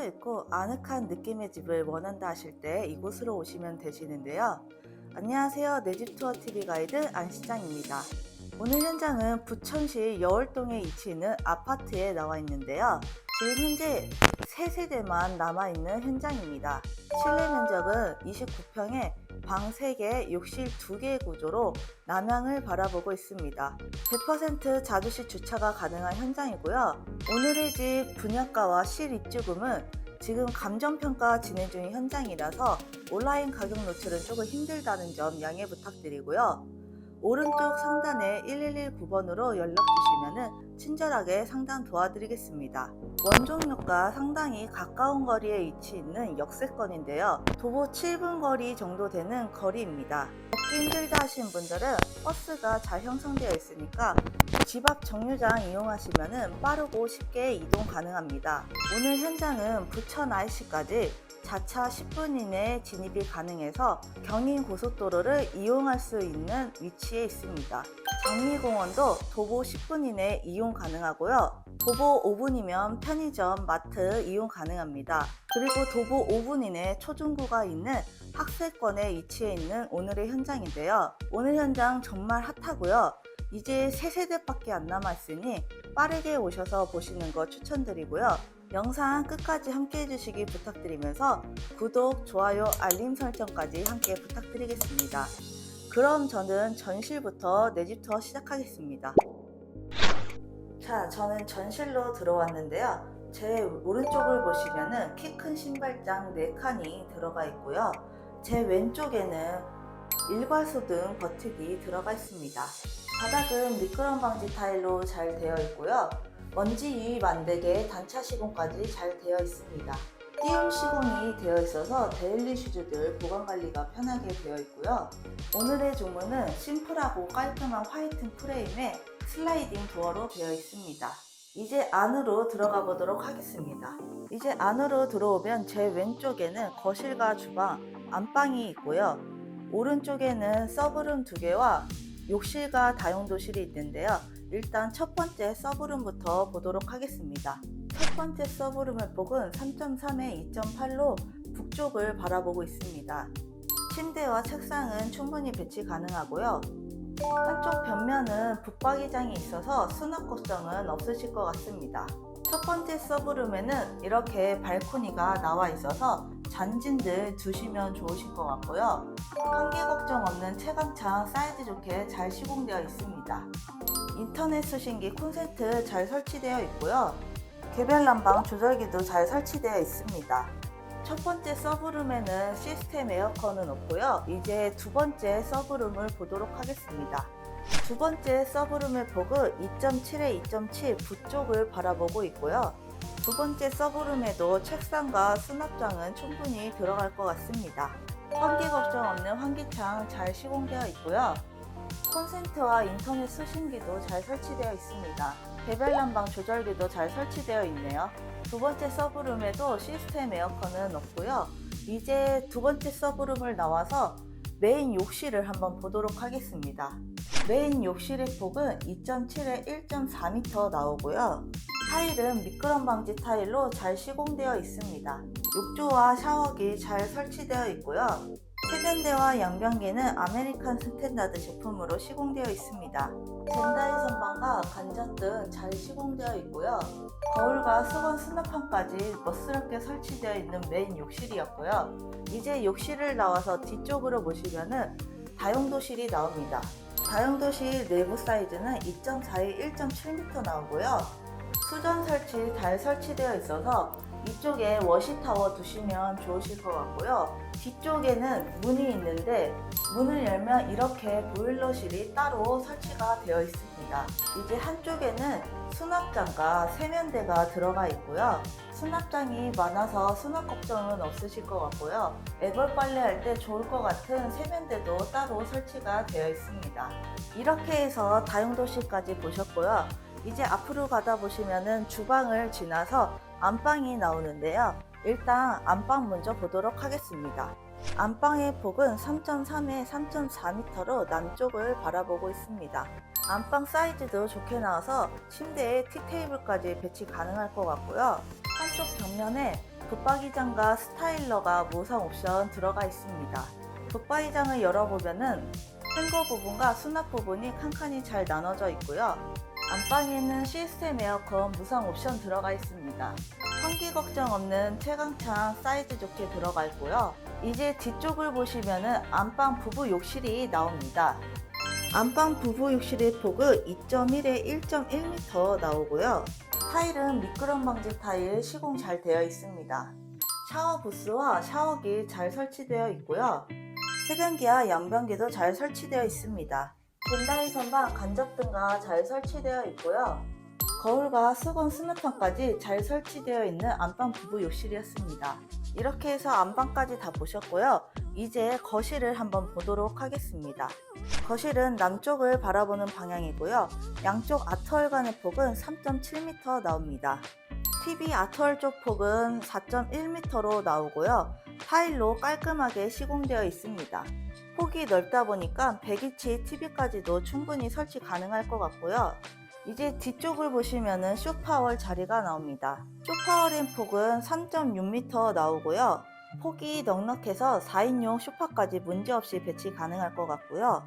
트여 있고 아늑한 느낌의 집을 원한다 하실 때 이곳으로 오시면 되시는데요. 안녕하세요. 내 집 투어 TV 가이드 안시장입니다. 오늘 현장은 부천시 여월동에 위치해 있는 아파트에 나와 있는데요. 지금 현재 3세대만 남아있는 현장입니다. 실내 면적은 29평에 방 3개, 욕실 2개의 구조로 남향을 바라보고 있습니다. 100% 자주시 주차가 가능한 현장이고요. 오늘의 집 분양가와 실 입주금은 지금 감정평가 진행 중인 현장이라서 온라인 가격 노출은 조금 힘들다는 점 양해 부탁드리고요. 오른쪽 상단에 1119번으로 연락 주시면 친절하게 상담 도와드리겠습니다. 원종역과 상당히 가까운 거리에 위치 있는 역세권인데요. 도보 7분 거리 정도 되는 거리입니다. 걷기 힘들다 하신 분들은 버스가 잘 형성되어 있으니까 집 앞 정류장 이용하시면 빠르고 쉽게 이동 가능합니다. 오늘 현장은 부천 IC까지 자차 10분 이내에 진입이 가능해서 경인 고속도로를 이용할 수 있는 위치 에 있습니다. 장미공원도 도보 10분 이내 이용 가능하고요. 도보 5분이면 편의점, 마트 이용 가능합니다. 그리고 도보 5분 이내 초중고가 있는 학세권에 위치해 있는 오늘의 현장인데요. 오늘 현장 정말 핫하고요. 이제 3세대밖에 안 남았으니 빠르게 오셔서 보시는 거 추천드리고요. 영상 끝까지 함께 해주시기 부탁드리면서 구독, 좋아요, 알림 설정까지 함께 부탁드리겠습니다. 그럼 저는 전실부터 내집 투어 시작하겠습니다. 자, 저는 전실로 들어왔는데요. 제 오른쪽을 보시면은 키 큰 신발장 4칸이 들어가 있고요. 제 왼쪽에는 일괄소 등 버튼이 들어가 있습니다. 바닥은 미끄럼 방지 타일로 잘 되어 있고요. 먼지 유입 안 되게 단차 시공까지 잘 되어 있습니다. 띄움 시공이 되어 있어서 데일리 슈즈들 보관 관리가 편하게 되어 있고요. 오늘의 주문은 심플하고 깔끔한 화이트 프레임에 슬라이딩 도어로 되어 있습니다. 이제 안으로 들어가 보도록 하겠습니다. 이제 안으로 들어오면 제 왼쪽에는 거실과 주방, 안방이 있고요. 오른쪽에는 서브룸 두 개와 욕실과 다용도실이 있는데요. 일단 첫 번째 서브룸부터 보도록 하겠습니다. 첫 번째 서브룸의 폭은 3.3에 2.8로 북쪽을 바라보고 있습니다. 침대와 책상은 충분히 배치 가능하고요. 한쪽 벽면은 북박이장이 있어서 수납 걱정은 없으실 것 같습니다. 첫 번째 서브룸에는 이렇게 발코니가 나와 있어서 잔진들 두시면 좋으실 것 같고요. 환기 걱정 없는 채광창 사이즈 좋게 잘 시공되어 있습니다. 인터넷 수신기 콘센트 잘 설치되어 있고요. 개별 난방 조절기도 잘 설치되어 있습니다. 첫 번째 서브룸에는 시스템 에어컨은 없고요. 이제 두 번째 서브룸을 보도록 하겠습니다. 두 번째 서브룸의 폭은 2.7에 2.7 부쪽을 바라보고 있고요. 두 번째 서브룸에도 책상과 수납장은 충분히 들어갈 것 같습니다. 환기 걱정 없는 환기창 잘 시공되어 있고요. 콘센트와 인터넷 수신기도 잘 설치되어 있습니다. 개별 난방 조절기도 잘 설치되어 있네요. 두 번째 서브룸에도 시스템 에어컨은 없고요. 이제 두 번째 서브룸을 나와서 메인 욕실을 한번 보도록 하겠습니다. 메인 욕실의 폭은 2.7에 1.4m 나오고요. 타일은 미끄럼 방지 타일로 잘 시공되어 있습니다. 욕조와 샤워기 잘 설치되어 있고요. 세면대와 양변기는 아메리칸 스탠다드 제품으로 시공되어 있습니다. 젠다이 선반과 간접 등 잘 시공되어 있고요. 거울과 수건 수납함까지 멋스럽게 설치되어 있는 메인 욕실이었고요. 이제 욕실을 나와서 뒤쪽으로 보시면은 다용도실이 나옵니다. 다용도실 내부 사이즈는 2.4에 1.7m 나오고요. 수전 설치 잘 설치되어 있어서 이쪽에 워시타워 두시면 좋으실 것 같고요. 뒤쪽에는 문이 있는데 문을 열면 이렇게 보일러실이 따로 설치가 되어 있습니다. 이제 한쪽에는 수납장과 세면대가 들어가 있고요. 수납장이 많아서 수납 걱정은 없으실 것 같고요. 애벌 빨래할 때 좋을 것 같은 세면대도 따로 설치가 되어 있습니다. 이렇게 해서 다용도실까지 보셨고요. 이제 앞으로 가다 보시면은 주방을 지나서 안방이 나오는데요. 일단 안방 먼저 보도록 하겠습니다. 안방의 폭은 3.3에 3.4m로 남쪽을 바라보고 있습니다. 안방 사이즈도 좋게 나와서 침대에 티테이블까지 배치 가능할 것 같고요. 한쪽 벽면에 붙박이장과 스타일러가 무상 옵션 들어가 있습니다. 붙박이장을 열어보면은 행거 부분과 수납 부분이 칸칸이 잘 나눠져 있고요. 안방에는 시스템 에어컨 무상 옵션 들어가 있습니다. 환기 걱정 없는 채광창 사이즈 좋게 들어가 있고요. 이제 뒤쪽을 보시면은 안방 부부 욕실이 나옵니다. 안방 부부 욕실의 폭은 2.1에 1.1m 나오고요. 타일은 미끄럼 방지 타일 시공 잘 되어 있습니다. 샤워 부스와 샤워기 잘 설치되어 있고요. 세변기와 양변기도 잘 설치되어 있습니다. 벤다이 선반 간접등과 잘 설치되어 있고요. 거울과 수건 수납판까지 잘 설치되어 있는 안방 부부 욕실이었습니다. 이렇게 해서 안방까지 다 보셨고요. 이제 거실을 한번 보도록 하겠습니다. 거실은 남쪽을 바라보는 방향이고요. 양쪽 아트월간의 폭은 3.7m 나옵니다. TV 아트월 쪽 폭은 4.1m로 나오고요. 타일로 깔끔하게 시공되어 있습니다. 폭이 넓다 보니까 100인치 TV까지도 충분히 설치 가능할 것 같고요. 이제 뒤쪽을 보시면은 쇼파월 자리가 나옵니다. 쇼파월인 폭은 3.6m 나오고요. 폭이 넉넉해서 4인용 쇼파까지 문제없이 배치 가능할 것 같고요.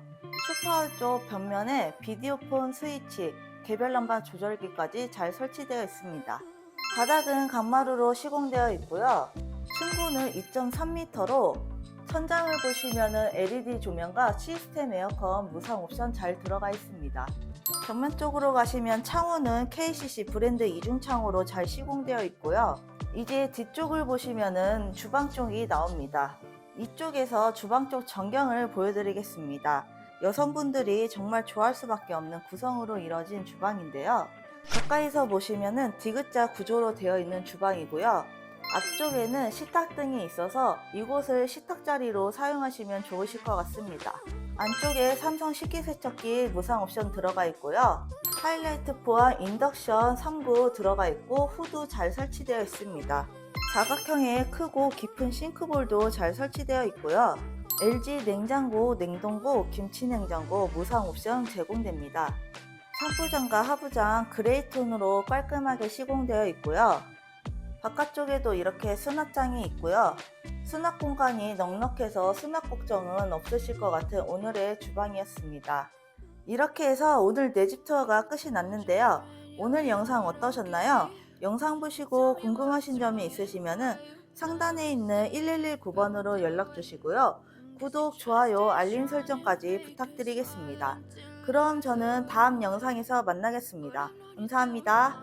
쇼파월 쪽 벽면에 비디오폰 스위치, 개별 난방 조절기까지 잘 설치되어 있습니다. 바닥은 강마루로 시공되어 있고요. 층고는 2.3m로 천장을 보시면은 LED 조명과 시스템 에어컨 무상 옵션 잘 들어가 있습니다. 정면 쪽으로 가시면 창호는 KCC 브랜드 이중 창호로 잘 시공되어 있고요. 이제 뒤쪽을 보시면은 주방 쪽이 나옵니다. 이쪽에서 주방 쪽 전경을 보여드리겠습니다. 여성분들이 정말 좋아할 수밖에 없는 구성으로 이뤄진 주방인데요. 가까이서 보시면은 디귿자 구조로 되어 있는 주방이고요. 앞쪽에는 식탁 등이 있어서 이곳을 식탁 자리로 사용하시면 좋으실 것 같습니다. 안쪽에 삼성 식기세척기 무상 옵션 들어가 있고요. 하이라이트 포와 인덕션 3구 들어가 있고 후드 잘 설치되어 있습니다. 사각형의 크고 깊은 싱크볼도 잘 설치되어 있고요. LG 냉장고, 냉동고, 김치냉장고 무상 옵션 제공됩니다. 상부장과 하부장 그레이 톤으로 깔끔하게 시공되어 있고요. 바깥쪽에도 이렇게 수납장이 있고요. 수납 공간이 넉넉해서 수납 걱정은 없으실 것 같은 오늘의 주방이었습니다. 이렇게 해서 오늘 내 집 투어가 끝이 났는데요. 오늘 영상 어떠셨나요? 영상 보시고 궁금하신 점이 있으시면 상단에 있는 1119번으로 연락 주시고요. 구독, 좋아요, 알림 설정까지 부탁드리겠습니다. 그럼 저는 다음 영상에서 만나겠습니다. 감사합니다.